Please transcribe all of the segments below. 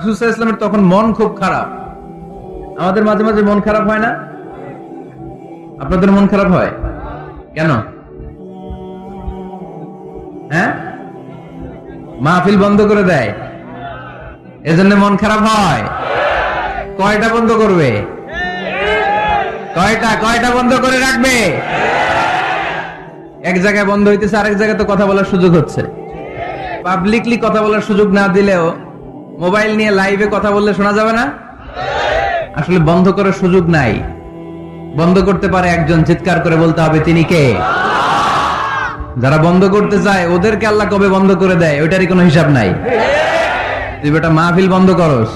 ইসলামের তখন মন খুব খারাপ। আমাদের মাঝে মাঝে মন খারাপ হয় না? আপনাদের মন খারাপ হয়? কেন? হ্যাঁ? মাহফিল বন্ধ করে দেয়। এজন্য মন খারাপ হয়। কয়টা বন্ধ করবে? কয়টা? কয়টা বন্ধ করে রাখবে? এক জায়গায় বন্ধ হইতেছে, আরেক জায়গায় তো কথা বলার সুযোগ হচ্ছে। পাবলিকলি কথা বলার সুযোগ না দিলেও মোবাইল নিয়ে লাইভে কথা বললে শোনা যাবে না? আসলে বন্ধ করার সুযোগ নাই। বন্ধ করতে পারে একজন, চিৎকার করে বলতে হবে, তিনি কে? যারা বন্ধ করতে চায়, ওদেরকে আল্লাহ কবে বন্ধ করে দেয়? ওইটারই কোনো হিসাব নাই। তুই বেটা মাহফিল বন্ধ করস।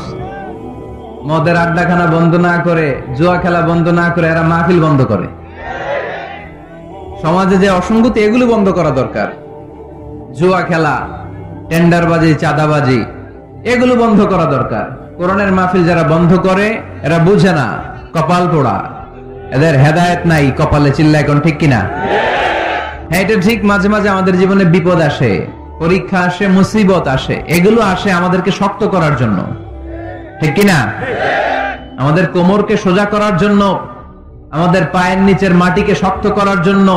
মদের আড্ডাখানা বন্ধ না করে, জুয়া খেলা বন্ধ না করে, এরা মাহফিল বন্ধ করে। সমাজে যে অসঙ্গতি, এগুলো বন্ধ করা দরকার। জুয়া খেলা, টেন্ডারবাজি, চাঁদাবাজি এগুলো বন্ধ করা দরকার। কোরআনের মাহফিল যারা বন্ধ করে, এরা বুঝে না, কপাল পোড়া। এদের হেদায়েত নাই, কপালে চিল্লা এখন, ঠিক কিনা? হ্যাঁ এটা ঠিক, মাঝে মাঝে আমাদের জীবনে বিপদ আসে, পরীক্ষা আসে, মুসিবত আসে, এগুলো আসে আমাদেরকে শক্ত করার জন্য। ঠিক কিনা? আমাদের কোমরকে সোজা করার জন্য, আমাদের পায়ের নিচের মাটিকে শক্ত করার জন্য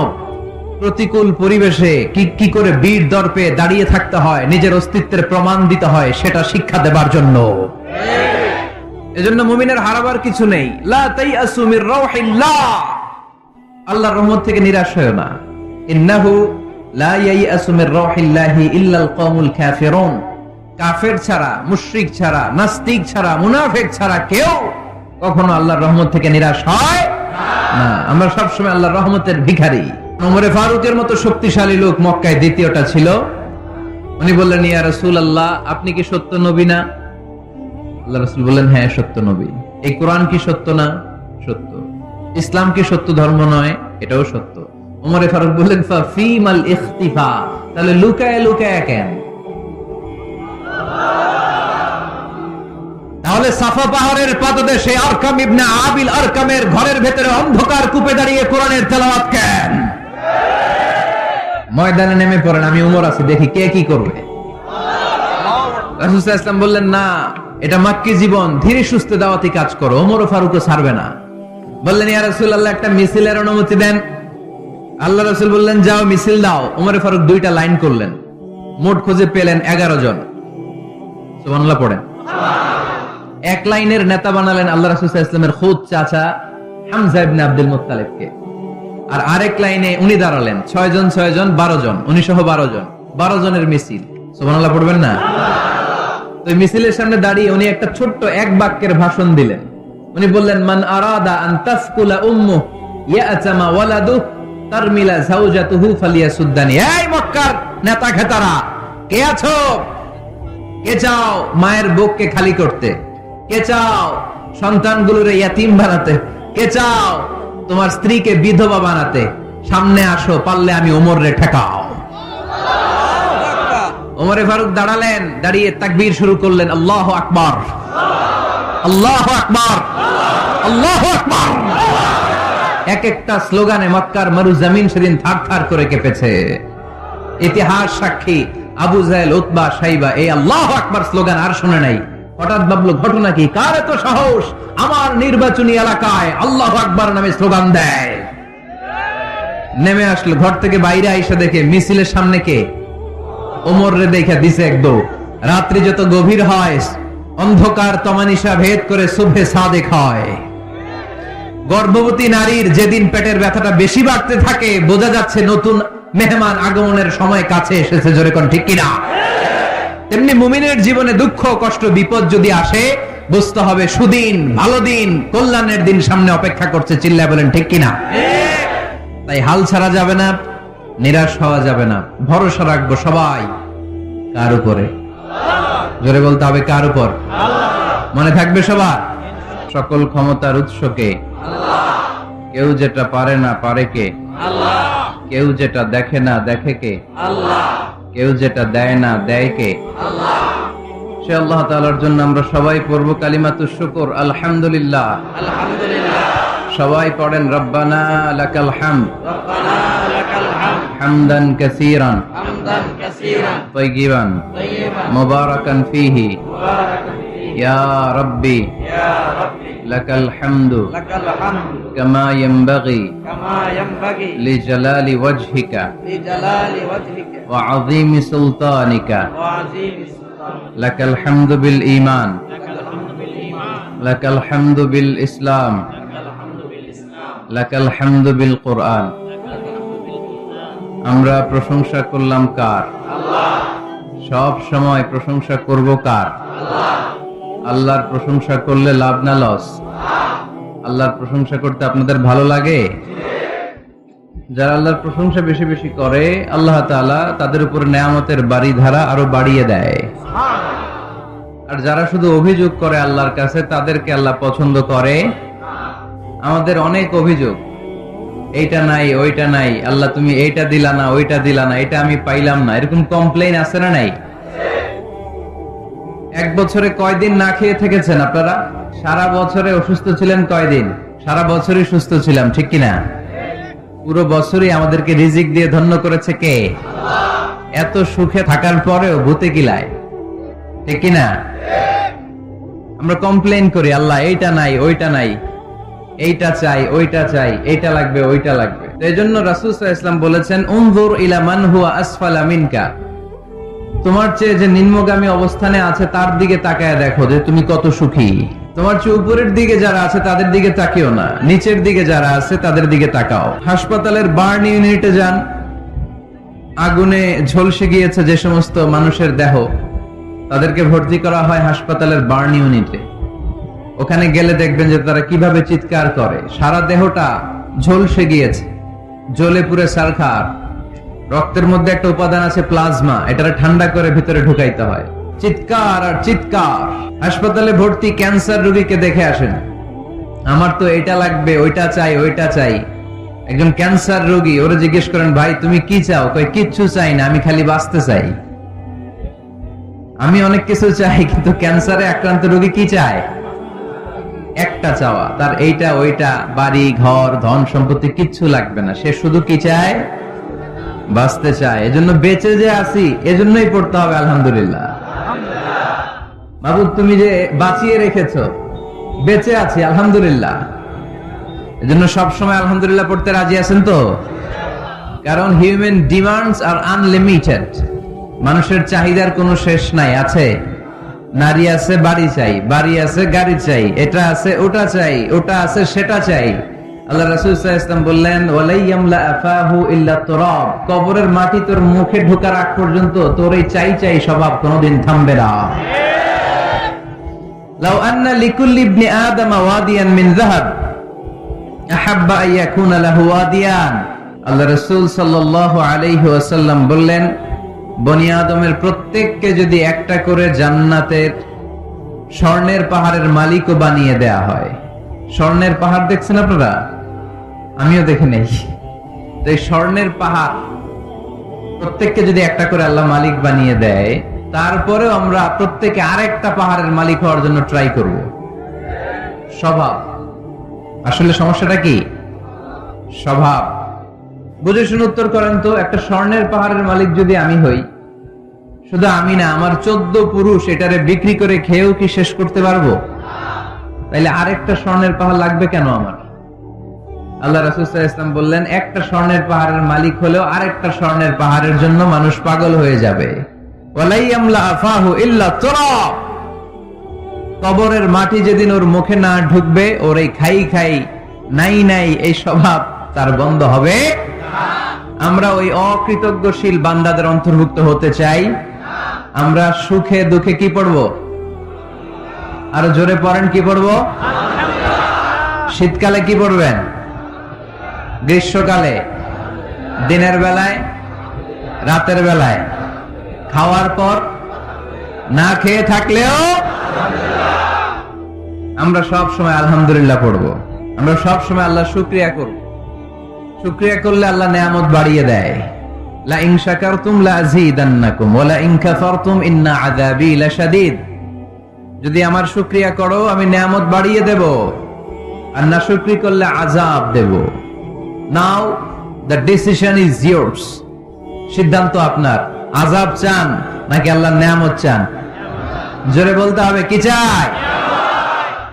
প্রতিকূল পরিবেশে কি কি করে বীর দর্পে দাঁড়িয়ে থাকতে হয়, নিজের অস্তিত্বের প্রমাণ দিতে হয়, সেটা শিক্ষা দেবার জন্য। এজন্য মুমিনের হারাবার কিছু নেই। আল্লাহর রহমত থেকে নিরাশ হয়েও না। ইন্নাহু কাফের ছাড়া, মুশরিক ছাড়া, নাস্তিক ছাড়া, মুনাফিক ছাড়া কেউ কখনো আল্লাহর রহমত থেকে নিরাশ হয় না। আমরা সবসময় আল্লাহর রহমতের ভিখারি। ওমরে ফারুকের মতো শক্তিশালী লোক মক্কায় দ্বিতীয়টা ছিল। উনি বললেন, ইয়া রাসূল আল্লাহ আপনি কি সত্য নবী না? আল্লাহ রাসূল বললেন হ্যাঁ সত্য নবী। এই কোরআন কি সত্য না? সত্য। ইসলাম কি সত্য ধর্ম নয়? এটাও সত্য। ওমরে ফারুক বললেন ফিমাল ইখতিফা। তাহলে লুকায় লুকায় কেন? তাহলে সাফা পাহাড়ের পাদদেশে আরকাম ইবনে আবিল আরকামের ঘরের ভেতরে অন্ধকার কূপে দাঁড়িয়ে কোরআনের তেলাওয়াত কেন? ময়দানে নেমে পড়েন, আমি উমর আছি, দেখি কে কি করবে। রাসূল ইসলাম বললেন, না, এটা মাক্কি জীবন, ধীরে সুস্থে দাওয়াতি কাজ করো, ওমর ও ফারুকও ছাড়বে না। বললেন, ইয়া রাসূলুল্লাহ, একটা মিছিলের অনুমতি দেন। আল্লাহ রাসূল বললেন, যাও, মিছিল দাও। ওমর ফারুক দুইটা লাইন করলেন। মোট খুঁজে পেলেন এগারো জন। সুবহানাল্লাহ, পড়েন। এক লাইনের নেতা বানালেন আল্লাহ রাসূল সাল্লাল্লাহু আলাইহি ইসলামের খুদ চাচা হামজা ইবনে আব্দুল মুত্তালিবকে। আর আরেক লাইনে উনি দাঁড়ালেন। ছয় জন ছয় জন বারো জন উনি সহ বারো জন বারো জনের মিছিল। সুবহানাল্লাহ, পড়বেন না? তো মিছিলের সামনে দাঁড়িয়ে উনি একটা ছোট্ট এক বাক্যের ভাষণ দিলেন। উনি বললেন, মান আরাদা আন তাসকুলা উম্মু, ইয়াতামা ওয়ালাদু, তারমিলা জাওজাতুহু ফালিয়াসুদ্দানি। এই মক্কার নেতা খেতারা কে আছো? কে চাও মায়ের বুককে খালি করতে? কে চাও সন্তানগুলোরে ইয়াতিম বানাতে? কে চাও তোমার স্ত্রীকে বিধবা বানাতে। সামনে আসো, পারলে আমি ওমর রে ঠেকাও। ওমরে ফারুক দাঁড়ালেন, দাঁড়িয়ে তাকবীর শুরু করলেন, আল্লাহ আকবার। আল্লাহ আকবার। আল্লাহ আকবার। এক একটা স্লোগানে মক্কার মরু জমিন সেদিন থার থার করে কেঁপেছে। ইতিহাস সাক্ষী, আবু জাহেল, উতবা, সাইবা, এই আল্লাহ আকবার স্লোগান আর শুনে নাই। হঠাৎ ভাবলো, ঘটনা কি? কার এত সাহস? আমার নির্বাচনী এলাকায় আল্লাহ আকবার নামে স্লোগান দেয়। নেমে আসলো, ঘর থেকে বাইরে আইসা দেখে, মিছিলের সামনে কে? ওমর রে দেখে দিছে একদো রাত্রি যত গভীর হয়, অন্ধকার তমানিসা ভেদ করে শুভে সাদেক হয়। গর্ভবতী নারীর যেদিন পেটের ব্যথাটা বেশি বাড়তে থাকে, বোঝা যাচ্ছে নতুন মেহমান আগমনের সময় কাছে এসেছে, জোরে কোন ঠিক কিনা? তেমনি মুমিনের জীবনে দুঃখ, কষ্ট, বিপদ যদি আসে, বুঝতে হবে সুদিন, ভালো দিন, কল্যাণের দিন সামনে অপেক্ষা করছে, চিল্লায় বলেন, ঠিক কিনা? তাই হাল ছাড়া যাবে না, নিরাশ হওয়া যাবে না, ভরসা রাখব সবাই। কার উপরে? জোরে বলতে হবে, কার উপর? মনে থাকবে সবার? সকল ক্ষমতার উৎসকে। কেউ যেটা পারে না, পারে কে? কেউ যেটা দেখে না, দেখে কে? কেউ যেটা দেয় না দেয় কে সে আল্লাহ তাআলার জন্য আমরা সবাই পড়ব কালিমাতু শুকর আলহামদুলিল্লাহ সবাই পড়েন রব্বানা লাকাল হামদ হামদান কাসীরান حمدا كثيرا طيبا طيبا মুবারাকান ফীহি مباركا فيه يا ربي يا ربي لك الحمد لك الحمد كما ينبغي كما ينبغي لجلال وجهك لجلال وجهك وعظيم سلطانك وعظيم سلطانك لك الحمد بالإيمان لك الحمد بالإيمان لك الحمد بالإسلام لك الحمد بالإسلام لك الحمد بالقرآن আমরা প্রশংসা করলাম কার সব সময় প্রশংসা করব কার আল্লাহর প্রশংসা করলে লাভ না লস? আল্লাহর প্রশংসা করতে আপনাদের ভালো লাগে? যারা আল্লাহর প্রশংসা বেশি বেশি করে, আল্লাহ তাআলা তাদের উপর নেয়ামতের বাড়ি ধারা আরও বাড়িয়ে দেয়। আর যারা শুধু অভিযোগ করে আল্লাহর কাছে, তাদেরকে আল্লাহ পছন্দ করে। আমাদের অনেক অভিযোগ, এইটা নাই, ওইটা নাই, আল্লাহ তুমি এইটা দিলা না, ওইটা দিলা না, এটা আমি পাইলাম না, এরকম কমপ্লেইন আছে না নাই? এক বছরে কয়দিন না খেয়ে থেকেছেন আপনারা? সারা বছরে অসুস্থ ছিলেন কয়দিন? সারা বছরই সুস্থ ছিলাম, ঠিক কিনা পুরো বছরই আমাদেরকে রিজিক দিয়ে ধন্য করেছে কে? এত সুখে থাকার পরেও ভূতে কিলায়। ঠিক কিনা আমরা কমপ্লেইন করি, আল্লাহ, এইটা নাই, ওইটা নাই। এইটা চাই, ওইটা চাই, এইটা লাগবে, ওইটা লাগবে। এই জন্য রাসুল ইসলাম বলেছেন, উনজুর হুয়া আসফালা মিনকা। তোমার চেয়ে যে নিম্নগামী অবস্থানে আছে, তার দিকে তাকায় দেখো যে তুমি কত সুখী। তোমার চেয়ে উপরের দিকে যারা আছে, তাদের দিকে তাকিও না। নিচের দিকে যারা আছে, তাদের দিকে তাকাও। হাসপাতালের বার্ন ইউনিটে যান। আগুনে ঝলসে গিয়েছে যে সমস্ত মানুষের দেহ। তাদেরকে ভর্তি করা হয় হাসপাতালের বার্ন ইউনিটে। ওখানে গেলে দেখবেন যে তারা কীভাবে চিৎকার করে। সারা দেহটা ঝলসে গিয়েছে। জ্বলে পুরে সারখার। রক্তের মধ্যে একটা উপাদান আছে প্লাজমা এটা ঠান্ডা করে ভিতরে ঢুকাইতে হয়। চিৎকার আর চিৎকার। হাসপাতালে ভর্তি ক্যান্সার রোগীকে দেখে আসেন। আমার তো এটা লাগবে, ওইটা চাই ওইটা চাই। একজন ক্যান্সার রোগী ওরা জিজ্ঞেস করেন, ভাই, তুমি কি চাও? কই, কিচ্ছু চাই না, আমি খালি বাঁচতে চাই। আমি অনেক কিছু চাই, কিন্তু ক্যান্সারে আক্রান্ত রোগী কি চায়? একটা চাওয়া, তার এইটা, ওইটা, বাড়ি, ঘর ধন সম্পত্তি কিচ্ছু লাগবে না। সে শুধু কি চায়? বাঁচতে চায়। এজন্য বেঁচে যে আছি, এজন্যই পড়তে হবে, আলহামদুলিল্লাহ। বাবু তুমি যে বাঁচিয়ে রেখেছ, বেঁচে আছি, আলহামদুলিল্লাহ। এজন্য সবসময় আলহামদুলিল্লাহ পড়তে রাজি আছেন তো? কারণ হিউম্যান ডিমান্ডস আর আনলিমিটেড মানুষের চাহিদার কোনো শেষ নাই, আছে। নারী আছে, বাড়ি চাই, বাড়ি আছে, গাড়ি চাই, এটা আছে, ওটা চাই, ওটা আছে, সেটা চাই। আল্লাহ ওয়াসাল্লাম বললেন কবরের মাটি তোর মুখে আগ পর্যন্ত তোর এই চাই চাই স্বভাব থামবে না। প্রত্যেককে যদি একটা করে জান্নাতের স্বর্ণের পাহাড়ের মালিকও বানিয়ে দেয়া হয়। স্বর্ণের পাহাড় দেখছেন আপনারা? আমিও দেখে নেই। তো এই স্বর্ণের পাহাড় প্রত্যেককে যদি একটা করে আল্লাহ মালিক বানিয়ে দেয়, তারপরেও আমরা প্রত্যেকে আরেকটা পাহাড়ের মালিক হওয়ার জন্য ট্রাই করব। স্বভাব। আসলে সমস্যাটা কি? স্বভাব। বুঝে শুনে উত্তর করেন তো, একটা স্বর্ণের পাহাড়ের মালিক যদি আমি হই, শুধু আমি না, আমার চোদ্দ পুরুষ, এটারে বিক্রি করে খেয়েও কি শেষ করতে পারব? তাইলে আরেকটা স্বর্ণের পাহাড় লাগবে কেন আমার? আল্লাহ রাসুল ইসলাম বললেন, একটা স্বর্ণের পাহাড়ের মালিক হলেও আরেকটা স্বর্ণের পাহাড়ের জন্য মানুষ পাগল হয়ে যাবে। কবরের মাটি যেদিন ওর মুখে না ঢুকবে, ওর এই খাই খাই, নাই নাই এই স্বভাব তার বন্ধ হবে। আমরা ওই অকৃতজ্ঞশীল বান্দাদের অন্তর্ভুক্ত হতে চাই। আমরা সুখে দুঃখে কি পড়ব? আরও জোরে পড়েন, কি পড়ব? শীতকালে কি পড়বেন? গ্রীষ্মকালে, দিনের বেলায়, রাতের বেলায়। খাওয়ার পর না খেয়ে থাকলেও আমরা সব সময় আলহামদুলিল্লাহ পড়ব। আমরা সব সময় আল্লাহ শুক্রিয়া করব। শুক্রিয়া করলে আল্লাহ নেয়ামত বাড়িয়ে দেয়। যদি আমার শুক্রিয়া করো, আমি নেয়ামত বাড়িয়ে দেব। আর না করলে আযাব দেব। Now the decision is yours সিদ্ধান্ত আপনার। আযাব চান নাকি আল্লাহর নেয়ামত চান? জোরে বলতে হবে, কি চাই?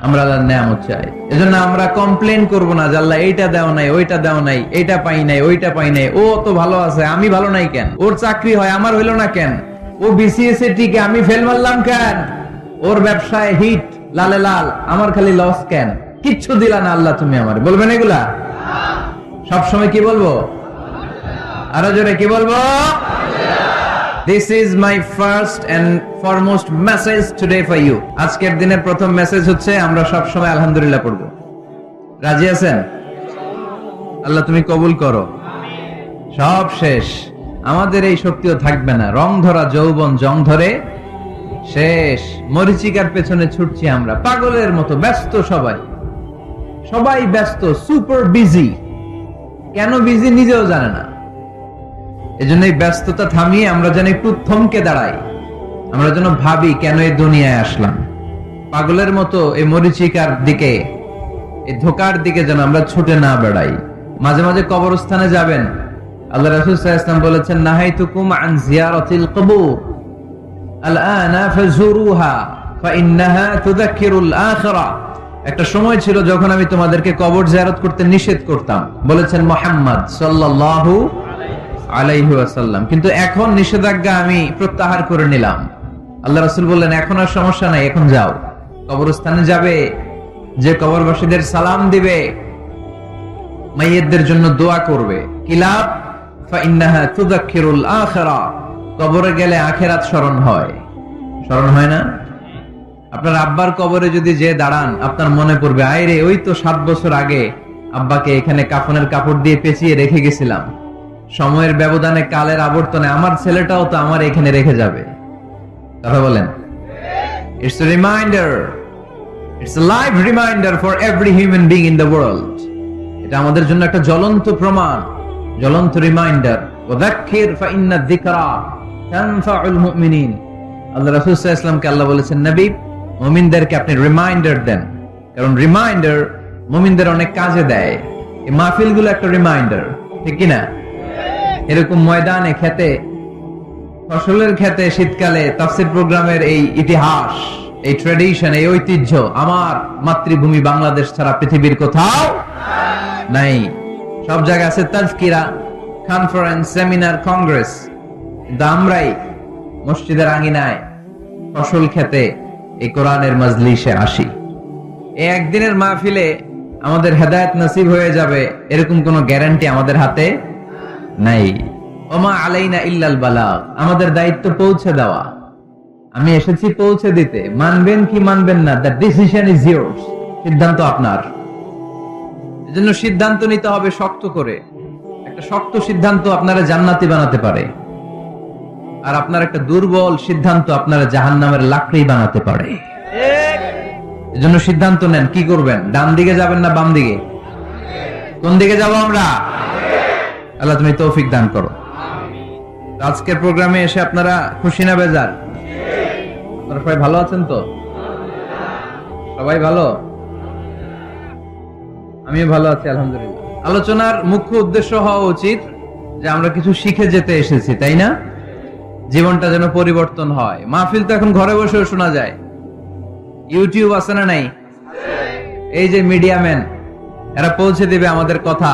আমরা আল্লাহর নিয়ামত চাই। এজন্য আমরা কমপ্লেন করব না যে আল্লাহ এইটা দাও নাই, ওইটা দাও নাই, এইটা পাই নাই, ওইটা পাই নাই। ও তো ভালো আছে, আমি ভালো নাই কেন? ওর চাকরি হয়, আমার হইল না কেন? ও বিসিএস এ টিকে, আমি ফেল মারলাম কেন? ওর ব্যবসায় হিট লালে লাল, আমার খালি লস কেন? কিচ্ছু দিলা না আল্লাহ তুমি আমার। বলবেন এগুলা? সব সময় কি বলব? আরও জোরে কি বলব? This is my first and foremost message today for you আজকের দিনের প্রথম মেসেজ হচ্ছে, আমরা সব সময় আলহামদুলিল্লাহ পড়ব। রাজি আছেন? আল্লাহ তুমি কবুল করো। সব শেষ। আমাদের এই শক্তিও থাকবে না। রং ধরা, যৌবন জং ধরে শেষ। মরিচিকার পেছনে ছুটছি আমরা। পাগলের মতো, ব্যস্ত সবাই। সবাই ব্যস্ত সুপার বিজি কেন বিজি নিজেও জানে না। এজন্য এই ব্যস্ততা থামিয়ে আমরা যেন একটু থমকে দাঁড়াই। আমরা যেন ভাবি কেন এই দুনিয়ায় আসলাম। পাগলের মতো এই মরিচিকার দিকে, এই ধোকার দিকে যেন আমরা ছুটে না বেড়াই। মাঝে মাঝে কবরস্থানে যাবেন। আল্লাহ রাসূল ওয়াসাল্লাম বলেছেন, নাহাইতুকুম আন জিয়ারাতিল কবুর। আলআনা ফাজুরুহা ফাইন্নাহা তুযাক্কিরুল আখিরা। একটা সময় ছিল যখন আমি তোমাদেরকে কবর জিয়ারত করতে নিষেধ করতাম। বলেছেন মুহাম্মদ সাল্লাল্লাহু আলাইহি ওয়াসাল্লাম। কিন্তু এখন নিষেধাজ্ঞা আমি প্রত্যাহার করে নিলাম। আল্লাহ রাসূল বললেন, এখন আর সমস্যা নাই, এখন যাও। কবরস্থানে যাবে, যে কবরবাসীদের সালাম দিবে মাইয়েতদের জন্য দোয়া করবে। কিলাব কবরে গেলে আখেরাত স্মরণ হয়। স্মরণ হয় না? আপনার আব্বার কবরে যদি যে দাঁড়ান, আপনার মনে পড়বে, আয় রে, ওই তো সাত বছর আগে আব্বাকে এখানে কাফনের কাপড় দিয়ে পেঁচিয়ে রেখে গেছিলাম। সময়ের ব্যবধানে কালের আবর্তনে আমার ছেলেটাও তো আমার এখানে রেখে যাবে। কথা বলেন। It's reminder it's reminder for every human being in the world এটা আমাদের জন্য একটা জ্বলন্ত প্রমাণ, জ্বলন্ত রিমাইন্ডার ওয়াদাক্কির ফাইন্না যিকরা, তানফাউল মুমিনিন। আল্লাহ রাসূল সাল্লাল্লাহু আলাইহি আল্লাহ বলেছেন, নবী মুমিনদেরকে আপনি রিমাইন্ডার দেন। কারণ রিমাইন্ডার মুমিনদের অনেক কাজে দেয়। এই মাহফিলগুলো একটা রিমাইন্ডার ঠিক কি না? এরকম ময়দানে খেতে, ফসলের খেতে শীতকালে তাফসির প্রোগ্রামের এই ইতিহাস, এই ট্রেডিশন এই ঐতিহ্য আমার মাতৃভূমি বাংলাদেশ ছাড়া পৃথিবীর কোথাও নাই। সব জায়গায় আছে তাজকিরা কনফারেন্স সেমিনার কংগ্রেস কিন্তু আমরাই মসজিদের আঙিনায় ফসল খেতে এই কোরআনের মজলিসে আসি। এই একদিনের মাহফিলে আমাদের হেদায়েত নসিব হয়ে যাবে, এরকম কোনো গ্যারান্টি আমাদের হাতে নাই। ওমা আলাইনা ইল্লাল বালাগ, আমাদের দায়িত্ব পৌঁছে দেওয়া। আমি এসেছি পৌঁছে দিতে। মানবেন কি মানবেন না, দ্য ডিসিশন ইজ ইয়োর্স সিদ্ধান্ত আপনার। এজন্য সিদ্ধান্ত নিতে হবে শক্ত করে। একটা শক্ত সিদ্ধান্ত আপনারা জান্নাতি বানাতে পারে। আর আপনার একটা দুর্বল সিদ্ধান্ত আপনারা জাহান্নামের লাকড়ি বানাতে পারে। এজন্য সিদ্ধান্ত নেন, কি করবেন? ডান দিকে যাবেন না বাম দিকে? কোন দিকে যাব আমরা? আল্লাহ তুমি তৌফিক দান করো। আজকের প্রোগ্রামে এসে আপনারা খুশি না বেজার? সবাই ভালো আছেন তো? সবাই ভালো? আমিও ভালো আছি, আলহামদুলিল্লাহ। আলোচনার মুখ্য উদ্দেশ্য হওয়া উচিত যে আমরা কিছু শিখে যেতে এসেছি, তাই না? জীবনটা যেন পরিবর্তন হয়। মাহফিল তো এখন ঘরে বসেও শোনা যায়। ইউটিউব আছে না নাই? এই যে মিডিয়া ম্যান, এরা পৌঁছে দিবে আমাদের কথা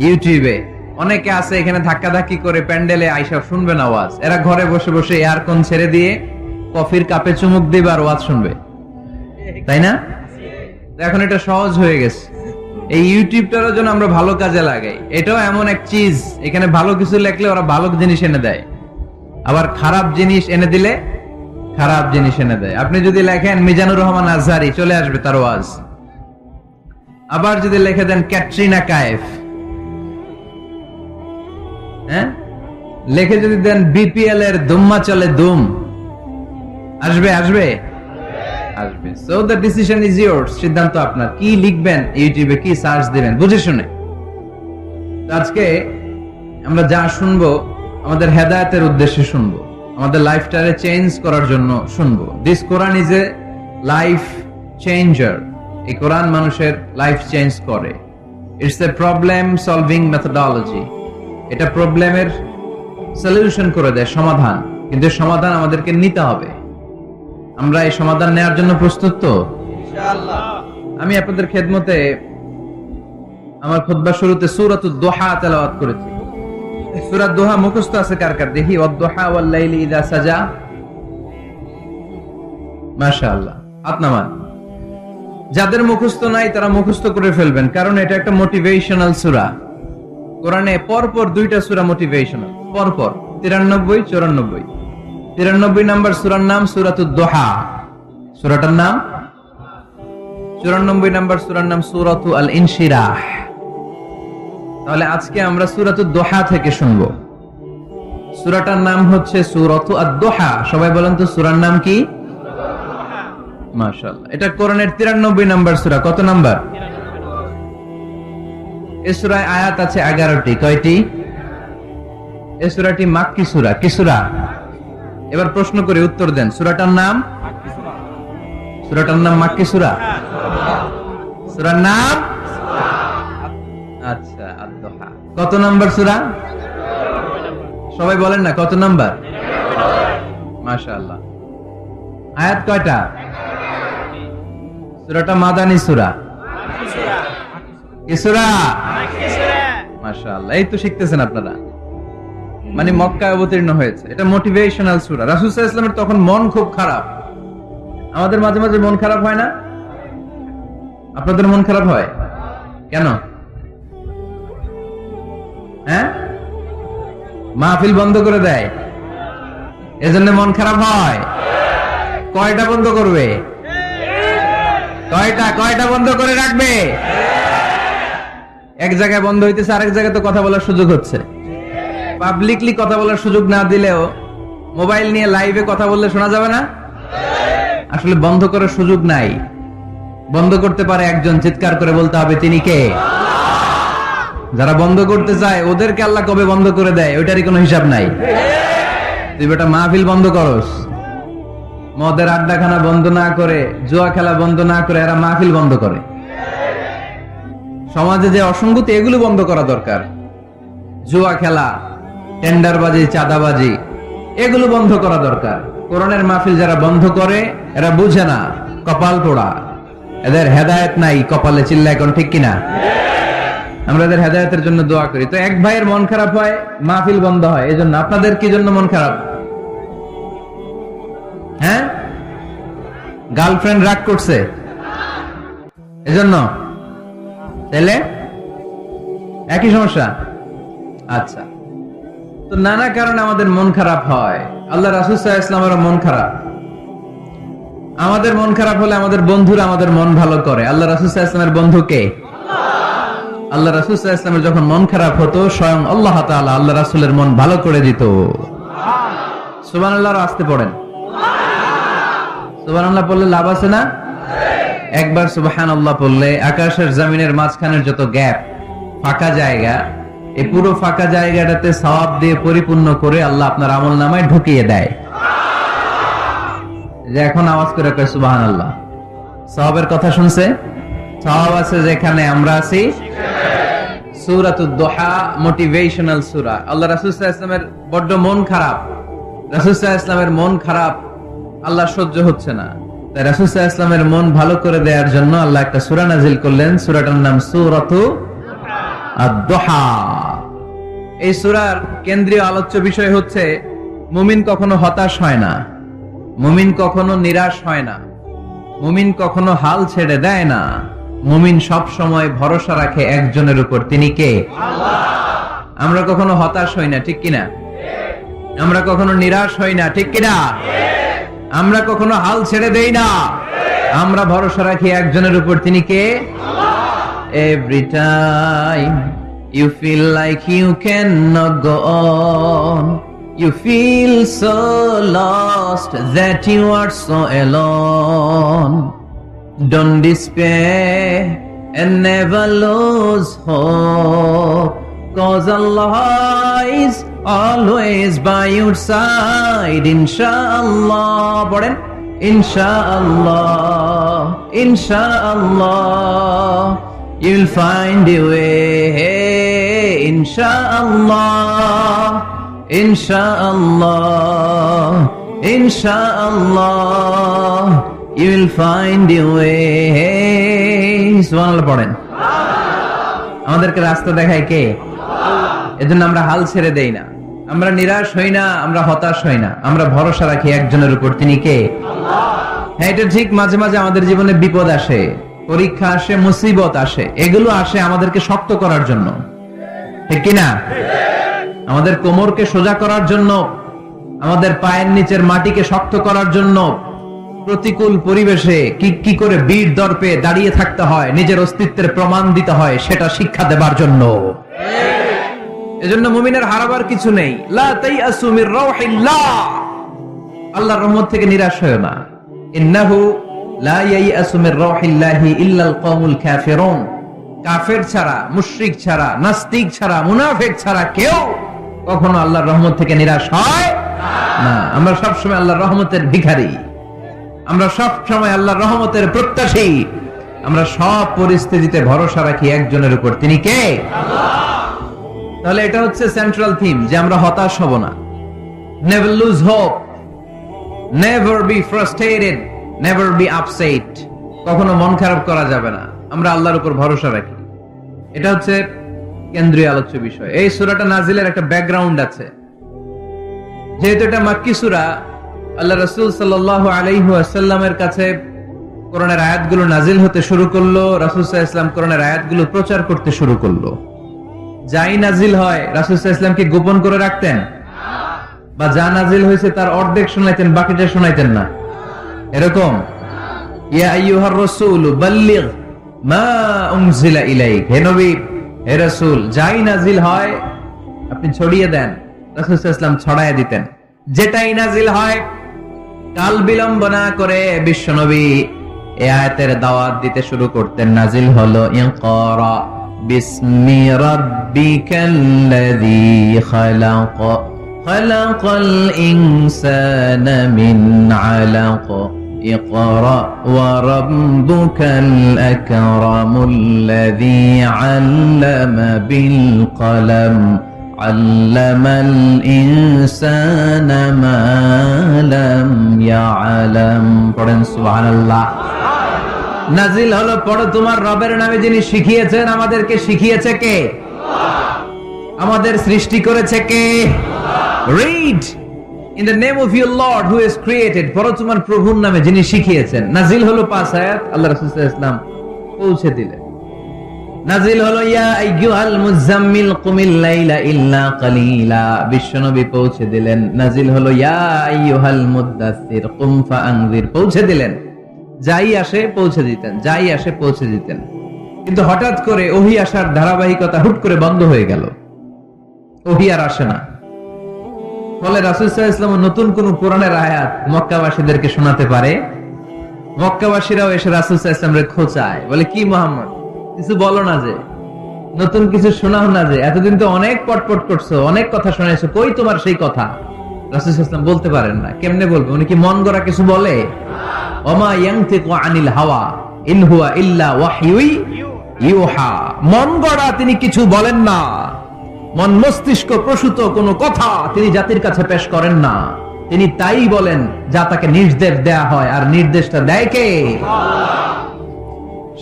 ইউটিউবে। অনেকে আছে এখানে ধাক্কা ধাক্কি করে প্যান্ডেলে আইসা শুনবে না ওয়াজ। এরা ঘরে বসে বসে এয়ারকন ছেড়ে দিয়ে কফির কাপে চুমুক দিবে আর ওয়াজ শুনবে। তাই না? এখন এটা সহজ হয়ে গেছে। এই ইউটিউবটারও জন্য আমরা ভালো কাজে লাগাই। এটাও এমন এক চিজ। এখানে ভালো কিছু লেখলে ওরা ভালো জিনিস এনে দেয়। আবার খারাপ জিনিস এনে দিলে খারাপ জিনিস এনে দেয়। আপনি যদি লেখেন মিজানুর রহমান আজহারি, চলে আসবে তার ওয়াজ। আবার যদি লিখে দেন ক্যাটরিনা কায়েফ। হ্যাঁ? লেখে যদি দেন বিপিএল এর দুম্মা চলে দুম। আসবে আসবে? আসবে। So the decision is yours সিদ্ধান্ত আপনার। কি লিখবেন? ইউটিউবে কি সার্চ দিবেন? বুঝে শুনে। আজকে আমরা যা শুনব আমাদের হেদায়েতের উদ্দেশ্যে শুনব। আমাদের লাইফটারে চেঞ্জ করার জন্য শুনব। This Quran is a life changer এই কোরআন মানুষের লাইফ চেঞ্জ করে। It's a problem solving methodology এটা প্রবলেমের সলিউশন করে দেয় সমাধান। কিন্তু সমাধান আমাদেরকে নিতে হবে। আমরা এই সমাধান নেওয়ার জন্য প্রস্তুত তো? আমি আপনাদের খেদমতে আমার খুতবার শুরুতে সূরাতুদ দোহা তেলাওয়াত করেছি। সূরাত দোহা মুখস্থ আছে কার কার? দেখি ওয়াল-লাইলি সাজা। মাশাআল্লাহ। যাদের মুখস্থ নাই, তারা মুখস্থ করে ফেলবেন, কারণ এটা একটা মোটিভেশনাল সূরা। কোরআনে পরপর দুইটা সূরা মোটিভেশনাল পরপর 93 94 93 নাম্বার সূরার নাম সূরাতুদ দোহা। সূরাটার নাম? চুরানব্বই নাম্বার সুরার নাম সুরাতু আল ইনশিরাহ তাহলে আজকে আমরা সুরাতু দোহা থেকে শুনব। সুরাটার নাম হচ্ছে সুরাতু দোহা সবাই বলেন তো সুরার নাম কি? এটা কোরআনের তিরানব্বই নাম্বার সুরা। কত নাম্বার? আয়াত আছে এগারোটি। কয়টি? মাক্কি সুরা? এবার প্রশ্ন করে, উত্তর দেন। সুরাটার নাম? সুরাটার নাম মাক্কি সুরা? সুরার নাম? আচ্ছা। কত নাম্বার সুরা? সবাই বলেন না, কত নাম্বার? মাশাআল্লাহ। আয়াত কয়টা? সুরাটা মাদানী সুরা। কি মাশাআল্লাহ, এই তো শিখতেছেন আপনারা। মানে মক্কায় অবতীর্ণ হয়েছে। এটা মোটিভেশনাল সুরা। রাসূল সাল্লাল্লাহু তখন মন খুব খারাপ। আমাদের মাঝে মাঝে মন খারাপ হয় না? আপনাদের মন খারাপ হয়? কেন? হ্যাঁ? মাহফিল বন্ধ করে দেয়। এজন্য মন খারাপ হয়। কয়টা বন্ধ করবে? কয়টা? কয়টা বন্ধ করে রাখবে? এক জায়গায় বন্ধ হইতেছে, আরেক জায়গায় তো কথা বলার সুযোগ হচ্ছে। পাবলিকলি কথা বলার সুযোগ না দিলেও মোবাইল নিয়ে লাইভে কথা বললে শোনা যাবে না? আসলে বন্ধ করার সুযোগ নাই। বন্ধ করতে পারে একজন, চিৎকার করে বলতে হবে, তিনি কে? যারা বন্ধ করতে চায় ওদেরকে আল্লাহ কবে বন্ধ করে দেয়? ওইটারই কোনো হিসাব নাই। তুই বেটা মাহফিল বন্ধ করস। মদের আড্ডাখানা বন্ধ না করে জুয়া খেলা বন্ধ না করে এরা মাহফিল বন্ধ করে। সমাজে যে অসঙ্গতি এগুলো বন্ধ করা দরকার। জুয়া খেলা টেন্ডারবাজি চাঁদাবাজি এগুলো বন্ধ করা দরকার। কোরআনের মাহফিল যারা বন্ধ করে এরা বুঝে না কপাল পোড়া। এদের হেদায়েত নাই কপালে চিল্লা এখন ঠিক কিনা? আমরা হেদায়েতের জন্য দোয়া করি। তো এক ভাইয়ের মন খারাপ হয়, মাহফিল বন্ধ হয় এই জন্য আপনাদের কি জন্য মন খারাপ? হ্যাঁ? গার্লফ্রেন্ড রাগ করছে। এজন্য? তাহলে একই সমস্যা? আচ্ছা। তো নানা কারণে আমাদের মন খারাপ হয়। আল্লাহ রাসুল ইসলামের মন খারাপ। আমাদের মন খারাপ হলে আমাদের বন্ধুরা আমাদের মন ভালো করে। আল্লাহ রাসুল ইসলামের বন্ধুকে আল্লাহ রাসুল ইসলামের যখন মন খারাপ হতো, স্বয়ং আল্লাহ তাআলা আল্লাহ রাসুলের মন ভালো করে দিত। সুবান আল্লাহ আসতে পড়েন। সুবান আল্লাহ পড়লে লাভ আছে না? একবার সুবাহান আল্লাহ পড়লে আকাশের জমিনের মাঝখানের যত গ্যাপ, ফাঁকা জায়গা, এই পুরো ফাঁকা জায়গাটাতে সওয়াব দিয়ে পরিপূর্ণ করে আল্লাহ আপনার আমল নামায় ঢুকিয়ে দেয়। যে এখন আওয়াজ করে কয় সুবাহান আল্লাহ সওয়াবের কথা শুনছে? সওয়াব আছে যেখানে আমরা আছি মোটিভেশনাল সূরা। আল্লাহ আলাইহি ওয়াসাল্লামের বড্ড মন খারাপ। আলাইহি ওয়াসাল্লামের মন খারাপ, আল্লাহ সহ্য হচ্ছে না। তাই আলাইহি ওয়াসাল্লামের মন ভালো করে দেওয়ার জন্য আল্লাহ একটা সূরা নাজিল করলেন। সূরাটার নাম এই সূরার কেন্দ্রীয় আলোচ্য বিষয় হচ্ছে, মুমিন কখনো হতাশ হয় না। মুমিন কখনো নিরাশ হয় না। মুমিন কখনো হাল ছেড়ে দেয় না। মুমিন সব সময় ভরসা রাখে একজনের উপর। তিনি কে? আমরা কখনো হতাশ হই না ঠিক কিনা? আমরা কখনো নিরাশ হই না ঠিক কিনা? আমরা কখনো হাল ছেড়ে দেই না। আমরা ভরসা রাখি একজনের উপর। তিনি কে? Every you feel like you can cannot go on you feel so lost that you are so alone. Don't despair and never lose hope. Cause Allah is always by your side. Insha'Allah. Pardon? Insha'Allah. Insha'Allah. You'll find a way. Insha'Allah. Insha'Allah. Insha'Allah. Find পড়েন। আমাদেরকে রাস্তা দেখায় কে? এজন্য আমরা হাল ছেড়ে দেই না। আমরা নিরাশ হই না, আমরা হতাশ হই না। আমরা ভরসা রাখি একজনের উপর, তিনি কে? হ্যাঁ এটা ঠিক, মাঝে মাঝে আমাদের জীবনে বিপদ আসে, পরীক্ষা আসে, মুসিবত আসে, এগুলো আসে আমাদেরকে শক্ত করার জন্য। ঠিক কিনা? আমাদের কোমরকে সোজা করার জন্য, আমাদের পায়ের নিচের মাটিকে শক্ত করার জন্য প্রতিকূল পরিবেশে কি কি করে বীর দর্পে দাঁড়িয়ে থাকতে হয়, নিজের অস্তিত্বের প্রমাণ দিতে হয়, সেটা শিক্ষা দেবার জন্য। এজন্য মুমিনের হারাবার কিছু নেই। আল্লাহর রহমত থেকে নিরাশ হয় না। ইন্নাহু কাফের ছাড়া, মুশরিক ছাড়া, নাস্তিক ছাড়া, মুনাফিক ছাড়া কেউ কখনো আল্লাহর রহমত থেকে নিরাশ হয় না। আমরা সব সময় আল্লাহর রহমতের ভিখারি। আমরা সব সময় আল্লাহর রহমতের প্রত্যাশী। আমরা সব পরিস্থিতিতে ভরসা রাখি একজনের উপর। তিনি কে? তাহলে এটা হচ্ছে সেন্ট্রাল থিম যে আমরা হতাশ হব না। Never lose hope never be frustrated never be upset কখনো মন খারাপ করা যাবে না। আমরা আল্লাহর উপর ভরসা রাখি। এটা হচ্ছে কেন্দ্রীয় আলোচ্য বিষয়। এই সুরাটা নাজিলের একটা ব্যাকগ্রাউন্ড আছে। যেহেতু এটা মাক্কি সূরা আল্লাহ রসুল সাল্লাল্লাহু আলাইহি ওয়াসাল্লামের কাছে কোরআনের আয়াতগুলো নাজিল হতে শুরু করল, রাসূল সাল্লাল্লাহু আলাইহি ওয়াসাল্লাম কোরআনের আয়াতগুলো প্রচার করতে শুরু করল। যাই নাজিল হয়, রাসূল সাল্লাল্লাহু আলাইহি গোপন করে রাখতেন? বা যা নাজিল হয়েছে তার অর্ধেক শোনাইতেন, বাকিটা শোনাইতেন না। এরকম যাই নাজিল হয়, আপনি ছড়িয়ে দেন। রাসূল সাল্লাল্লাহু আলাইহি দিতেন। যেটাই নাজিল হয় কাল বিলম্ব না করে বিশ্বনবী এ আয়াতের দাওয়াত দিতে শুরু করতেন নাজিল হলো ইকরা বিসমি রাব্বিকাল্লাযী খালাক খালাকাল ইনসানা মিন আলাক اقرأ وربك الأكرم الذي علم بالقلم علم الإنسان ما لم يعلم পড়েন সুবহানাল্লাহ নাজিল হলো পড়ো তোমার রবের নামে যিনি শিখিয়েছেন আমাদেরকে শিখিয়েছে কে আমাদের সৃষ্টি করেছে কে read in the name of your lord who is created পড়ো তোমার প্রভুর নামে যিনি শিখিয়েছেন নাজিল হলো পাঁচ আয়াত আল্লাহ রাসূল সাল্লাল্লাহু আলাইহি ওয়াসাল্লাম পৌঁছে দিলেন নাজিল হলো, ইয়া আইয়ুহাল কুমিল লাইলা ইল্লা কালিলা। বিশ্বনবী পৌঁছে দিলেন। নাজিল হলো, ইয়া আইয়ুহাল মুদ্দাসসির কুম পৌঁছে দিলেন। যাই আসে, পৌঁছে দিতেন। যাই আসে, পৌঁছে দিতেন। কিন্তু হঠাৎ করে ওহি আসার ধারাবাহিকতা হুট করে বন্ধ হয়ে গেল। ওহি আর আসে না। ফলে রাসূল সাল্লাল্লাহু আলাইহি নতুন কোন কোরআনের আয়াত মক্কাবাসীদেরকে শোনাতে পারে। মক্কাবাসীরাও এসে রাসূল সাল্লাল্লাহু আলাইহি খোঁচায়। বলে, কি মোহাম্মদ? কিছু বলো না যে, নতুন কিছু শোনাও না যে, এতদিন তো অনেক পটপট করছ, অনেক কথা শুনেছো কই তোমার সেই কথা? রাসূল ইসলাম বলতে পারেন না, কেমনে বলবে? উনি কি মন গড়া কিছু বলে? ওমা ইয়ানতিকু আনিল হাওয়া, ইন ইল্লা ওয়াহয়ুই ইউহা। মন গড়া তিনি কিছু বলেন না। মন মস্তিষ্ক প্রসূত কোনো কথা তিনি জাতির কাছে পেশ করেন না। তিনি তাই বলেন, যা তাকে নির্দেশ দেয়া হয়, আর নির্দেশটা দেয় কে?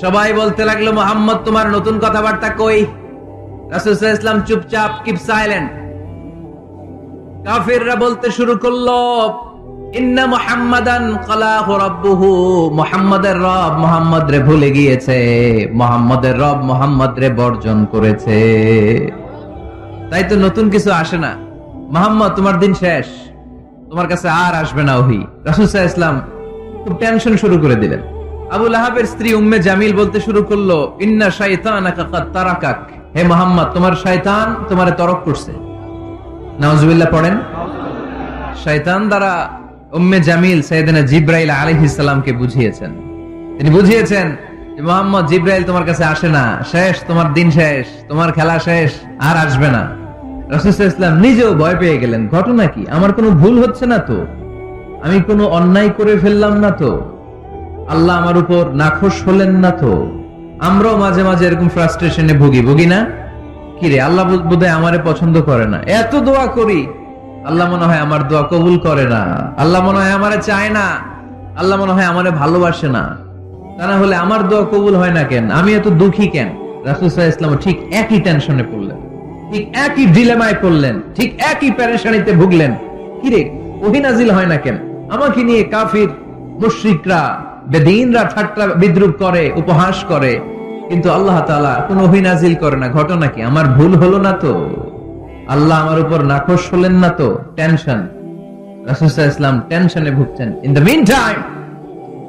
সবাই বলতে লাগল, মোহাম্মদ, তোমার নতুন কথাবার্তা কই? রাসূল ইসলাম চুপচাপ কিপ সাইলেন্ট কাফিররা বলতে শুরু করল, ইন্না মুহাম্মাদান মুহাম্মাদের রব মুহাম্মদ রে ভুলে গিয়েছে। মুহাম্মাদের রব মুহাম্মদ রে বর্জন করেছে। তাই তো নতুন কিছু আসে না। মোহাম্মদ, তোমার দিন শেষ। তোমার কাছে আর আসবে না ওহি। রাসূল ইসলাম খুব টেনশন শুরু করে দিলেন। আবু লাহাবের স্ত্রী উম্মে জামিল বলতে শুরু করল, ইন্না শাইতানাকা কাদ তারাকাক। হে মোহাম্মদ, তোমার শয়তান তোমারে তরক করছে। পড়েন। দ্বারা উম্মে জামিল জিব্রাইল বুঝিয়েছেন। তিনি বুঝিয়েছেন মোহাম্মদ, জিব্রাইল তোমার কাছে আসে না। শেষ, তোমার দিন শেষ, তোমার খেলা শেষ, আর আসবে না। রাসূল ইসলাম নিজেও ভয় পেয়ে গেলেন, ঘটনা কি? আমার কোনো ভুল হচ্ছে না তো? আমি কোনো অন্যায় করে ফেললাম না তো? আল্লাহ আমার উপর নাখোশ হলেন না তো? আমরাও মাঝে মাঝে এরকম ফ্রাস্ট্রেশনে ভুগি ভুগি না? কিরে আল্লাহ বোধহয় আমারে পছন্দ করে না। এত দোয়া করি, আল্লাহ মনে হয় আমার দোয়া কবুল করে না। আল্লাহ মনে হয় আমারে চায় না। আল্লাহ মনে হয় আমারে ভালোবাসে না। তা না হলে আমার দোয়া কবুল হয় না কেন? আমি এত দুঃখী কেন? রাসুল ইসলাম ঠিক একই টেনশনে পড়লেন। ঠিক একই ডিলেমায় পড়লেন। ঠিক একই প্যারেশানিতে ভুগলেন। কিরে ওহিনাজিল হয় না কেন? আমাকে নিয়ে কাফির, মুশ্রিকরা বেদিনরা ঠাট্টা বিদ্রুপ করে, উপহাস করে, কিন্তু আল্লাহ তাআলা কোন অভিনাজিল করে না। ঘটনা কি? আমার ভুল হলো না তো? আল্লাহ আমার উপর নাখোশ হলেন না তো? টেনশন রাসুসাহ ইসলাম টেনশনে ভুগছেন। ইন দ্য মিন টাইম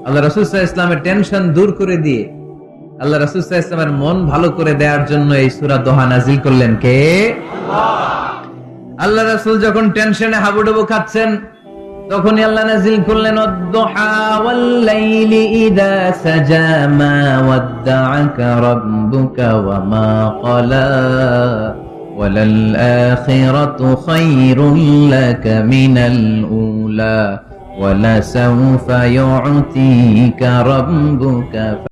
আল্লাহ রাসুসাহ ইসলামের টেনশন দূর করে দিয়ে, আল্লাহ রাসুসাহ ইসলামের মন ভালো করে দেওয়ার জন্য এই সুরা দোহা নাজিল করলেন কে? আল্লাহ রাসুল যখন টেনশনে হাবুডুবু খাচ্ছেন তখনই আল্লাহ নাজিল করলেন অদ্দোহা ওয়াল্লাইলি ইদা সাজা মা ওয়াদ্দাআকা রাব্বুকা ওয়া মা ক্বালা وللآخرة خير لك من الأولى ولسوف يعطيك ربك